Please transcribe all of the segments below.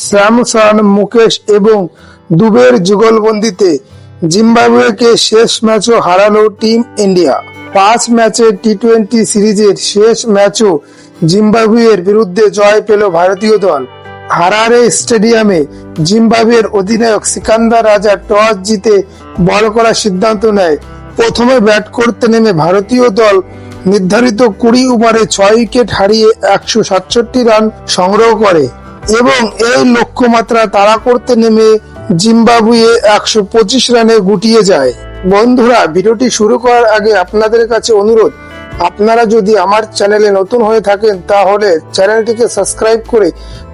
Samson Mukesh এবং দুবের যুগলবন্দিতে জিম্বাবুয়েকে শেষ ম্যাচও হারালো টিম ইন্ডিয়া। পাঁচ ম্যাচের টি টোয়েন্টি সিরিজের শেষ ম্যাচও জিম্বাবুয়ের বিরুদ্ধে জয় পেল ভারতীয় দল। হারারে স্টেডিয়ামে জিম্বাবুয়ের অধিনায়ক সিকান্দার রাজা টস জিতে বল করার সিদ্ধান্ত নেয়। প্রথমে ব্যাট করতে নেমে ভারতীয় দল নির্ধারিত কুড়ি ওভারে ছয় উইকেট হারিয়ে একশো সাতষট্টি রান সংগ্রহ করে। এবং এই লক্ষ্যমাত্রা তাড়া করতে নেমে জিম্বাবুয়ে একশো পঁচিশ রানে গুটিয়ে যায়। বন্ধুরা, ভিডিওটি শুরু করার আগে আপনাদের কাছে অনুরোধ, আপনারা যদি আমার চ্যানেলে নতুন হয়ে থাকেন, তাহলে চ্যানেলটিকে সাবস্ক্রাইব করে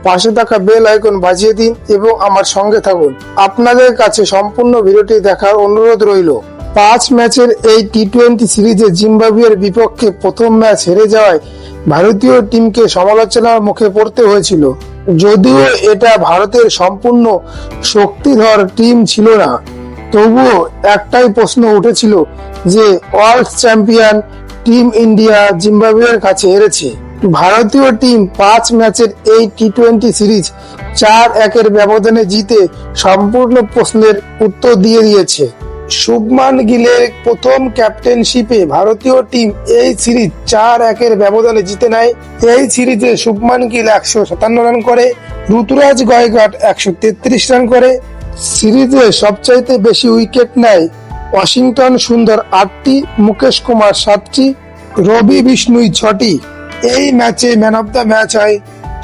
পাশে থাকা বেল আইকন বাজিয়ে দিন এবং আমার সঙ্গে থাকুন। আপনাদের কাছে সম্পূর্ণ ভিডিওটি দেখার অনুরোধ রইল। পাঁচ ম্যাচের এই টি টোয়েন্টি সিরিজে জিম্বাবুয়ের বিপক্ষে প্রথম ম্যাচ হেরে যাওয়ায় ভারতীয় টিমকে সমালোচনার মুখে পড়তে হয়েছিল। যদিও এটা ভারতের সম্পূর্ণ শক্তিধর টিম ছিল না, তবুও একটাই প্রশ্ন উঠেছিল যে ওয়ার্ল্ড চ্যাম্পিয়ন টিম ইন্ডিয়া জিম্বাবুয়ের কাছে হেরেছে। ভারতীয় টিম পাঁচ ম্যাচের এই টি টোয়েন্টি সিরিজ চার একের ব্যবধানে জিতে সম্পূর্ণ প্রশ্নের উত্তর দিয়ে দিয়েছে। শুভমান গিলের প্রথম ক্যাপ্টেনশিপে ভারতীয় টিম এই সিরিজ চার একের ব্যবধানে জিতে নেয়। এই সিরিজে শুভমান গিল একশো সাতান্ন রান করে, ঋতুরাজ গয়ঘাট একশো তেত্রিশ রান করে। সিরিজে সবচাইতে বেশি উইকেট নেয় ওয়াশিংটন সুন্দর আটটি, মুকেশ কুমার সাতটি, রবি বিষ্ণুই ছটি। এই ম্যাচে ম্যান অফ দ্য ম্যাচ হয়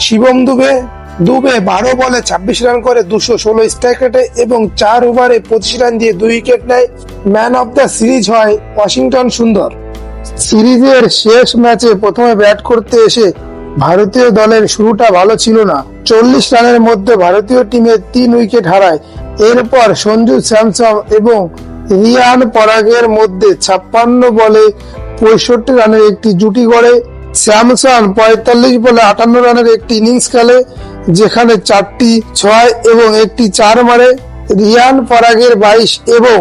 শিবম দুবে। দুবে বারো বলে ছাব্বিশ রান করে দুশো ষোলো স্ট্রাইক রেটে এবং চার ওভারে পঁচিশ রান দিয়ে দুই উইকেট নেয় ম্যান অফ দ্য সিরিজ হয় ওয়াশিংটন সুন্দর। সিরিজের শেষ ম্যাচে প্রথমে ব্যাট করতে এসে ভারতীয় দলের শুরুটা ভালো ছিল না। চল্লিশ রানের মধ্যে ভারতীয় টিমের তিন উইকেট হারায়। এরপর সঞ্জু স্যামসং এবং রিয়ান পরাগের মধ্যে ছাপ্পান্ন বলে পঁয়ষট্টি রানের একটি জুটি গড়ে। স্যামসন পঁয়তাল্লিশ বলে আটান্ন রানের একটি ইনিংস খেলে। যেখানে চারটি ছয় এবং একটি চার মারে, রিয়ান পরাগের বাইশ এবং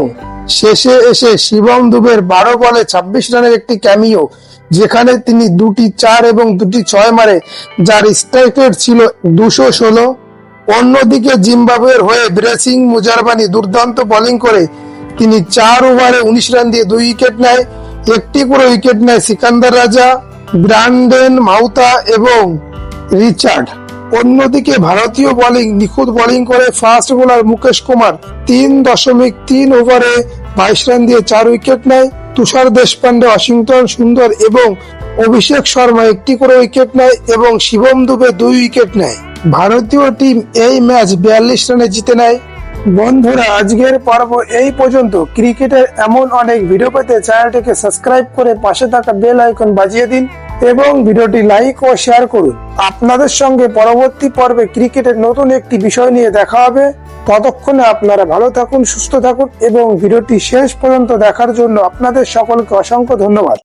শেষে এসে শিবম দুবের বারো বলে ছাব্বিশ রানের একটি ক্যামিও, যেখানে তিনি দুটি চার এবং দুটি ছয় মারে, যার স্ট্রাইক রেট ছিল দুশো ষোলো। অন্যদিকে জিম্বাবুয়ের হয়ে ব্রেসিং মুজারবানি দুর্দান্ত বোলিং করে, তিনি চার ওভারে উনিশ রান দিয়ে দুই উইকেট নেয়, একটি করে উইকেট নেয় সিকান্দার রাজা, ব্রান্ডেন মাউতা এবং রিচার্ড। অন্যদিকে ভারতীয় বোলিং নিখুঁত বোলিং করে ফাস্ট বোলার মুকেশ কুমার তিন দশমিক তিন ওভারে বাইশ রান দিয়ে চার উইকেট নেয়। তুষার দেশপান্ডে ওয়াশিংটন সুন্দর এবং অভিষেক শর্মা একটি করে উইকেট নেয় এবং শিবম দুবে দুই উইকেট নেয়। ভারতীয় টিম এই ম্যাচ বিয়াল্লিশ রানে জিতে নেয়। বন্ধুরা, আজকের পর্ব এই পর্যন্ত। ক্রিকেটের এমন অনেক ভিডিও পেতে চ্যানেলটিকে সাবস্ক্রাইব করে পাশে থাকা বেল আইকন বাজিয়ে দিন। এবং ভিডিওটি লাইক ও শেয়ার করুন। আপনাদের সঙ্গে পরবর্তী পর্বে ক্রিকেটের নতুন একটি বিষয় নিয়ে দেখা হবে। ততক্ষণে আপনারা ভালো থাকুন, সুস্থ থাকুন এবং ভিডিওটি শেষ পর্যন্ত দেখার জন্য আপনাদের সকলকে অসংখ্য ধন্যবাদ।